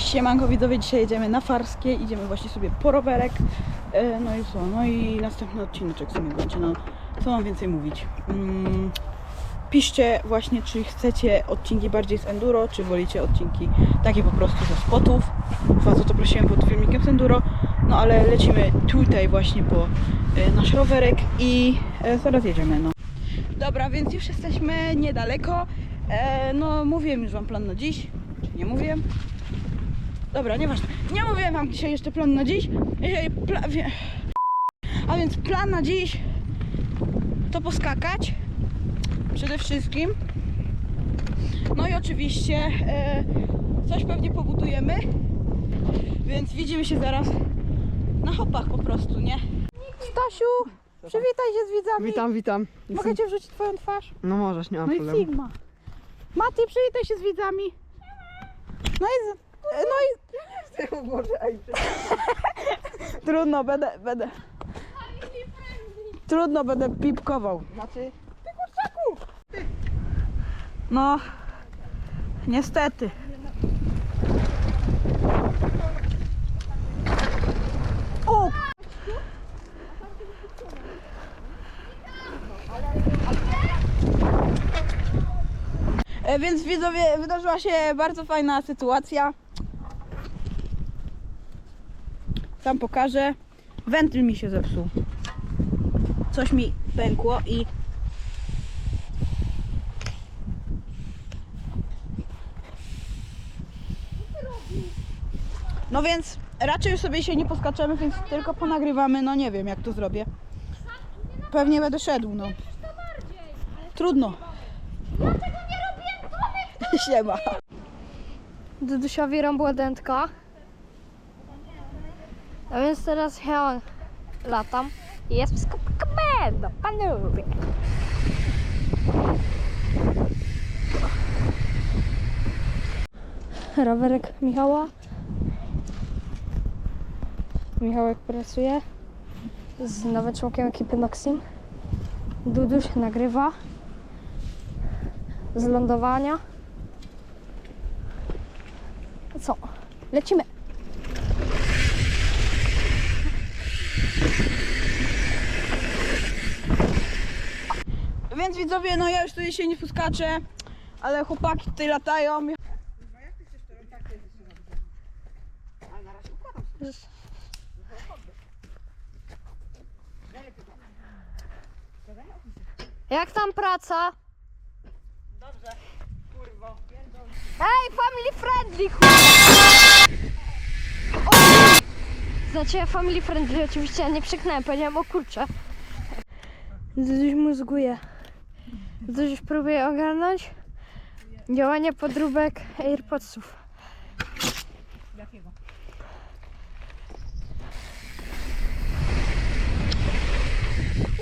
Siemanko widzowie, dzisiaj jedziemy na Farskie, idziemy właśnie sobie po rowerek. E, no i co, no i następny odcineczek w sumie będzie, no co mam więcej mówić. Mm, piszcie właśnie, czy chcecie odcinki bardziej z enduro, czy wolicie odcinki takie po prostu ze spotów. Was to prosiłem pod filmikiem z enduro, no ale lecimy tutaj właśnie po e, nasz rowerek i e, zaraz jedziemy, no. Dobra, więc już jesteśmy niedaleko. E, no mówiłem już wam plan na dziś, czy nie mówiłem? Dobra, nieważne. Nie mówiłem wam dzisiaj jeszcze plan na dziś. Pla... A więc plan na dziś to poskakać. Przede wszystkim. No i oczywiście e, coś pewnie pobudujemy. Więc widzimy się zaraz na hopach po prostu, nie? Stasiu, przywitaj się z widzami. Witam, witam. Mogę cię wrzucić twoją twarz? No możesz, nie ma No i problemu. Sigma. Mati, przywitaj się z widzami. No i... z- No i... Trudno, będę, będę... Trudno, będę pipkował. Znaczy, No, niestety. O! E, Więc widzowie, wydarzyła się bardzo fajna sytuacja. Tam pokażę. Wentyl mi się zepsuł. Coś mi pękło i No więc raczej sobie się nie poskaczemy, więc tylko ponagrywamy. No nie wiem jak to zrobię. Pewnie będę szedł, no. Trudno. Siema. Dudusiowi rąbła A więc teraz ja latam i jest wszystko do panowie. Rowerek Michała. Michałek pracuje z nowym członkiem ekipy Noxim. Duduś nagrywa z lądowania. Co? Lecimy. Więc widzowie, no ja już tutaj się nie poskaczę, ale chłopaki tutaj latają. Jak tam praca? Dobrze, kurwa. Ej, family friendly, kurwa! Znaczy family friendly, oczywiście ja nie przeknąłem, powiedziałem o kurczę. Coś mózguje. Coś próbuje ogarnąć działanie podróbek AirPodsów. Jakiego?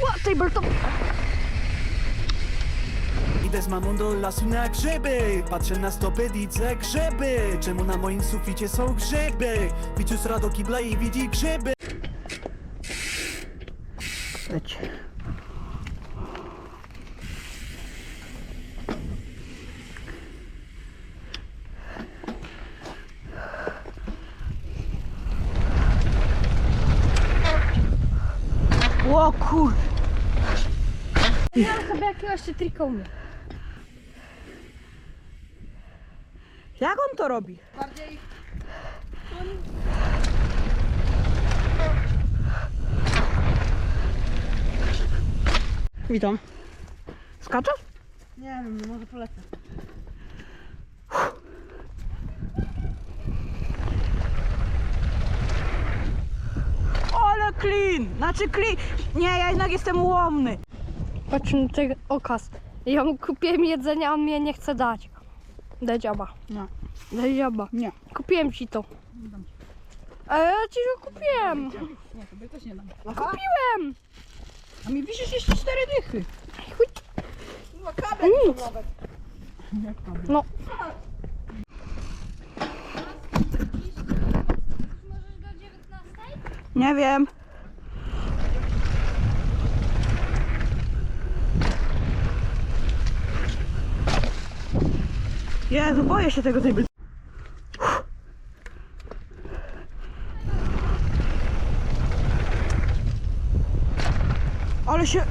Ła, tabletop! Idę z mamą do lasu na grzyby Patrzę na stopy, widzę grzyby Czemu na moim suficie są grzyby? Wicius do kibla i widzi grzyby Leć. O kur... Miałam sobie jakiegoś trika u mnie. Jak on to robi? witam. Skaczesz? Nie wiem, może polecę. Ale clean! Znaczy clean! Nie, ja jednak jestem ułomny. Patrz na ten okaz. Ja mu kupiłem jedzenie, a on mnie nie chce dać. Daj dziaba. Nie. Daj dziaba. Nie. Kupiłem ci to. Ale ja ci go kupiłem. Nie, tobie też nie dam. Kupiłem. A mi wisisz jeszcze cztery dychy. Chuj. No kabel Nic. nawet. No. Nie wiem. Jezu, boję się tego tej. Ale się...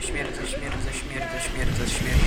Śmierdzę, śmierdzę, śmierdzę, śmierdzę, śmierdzę.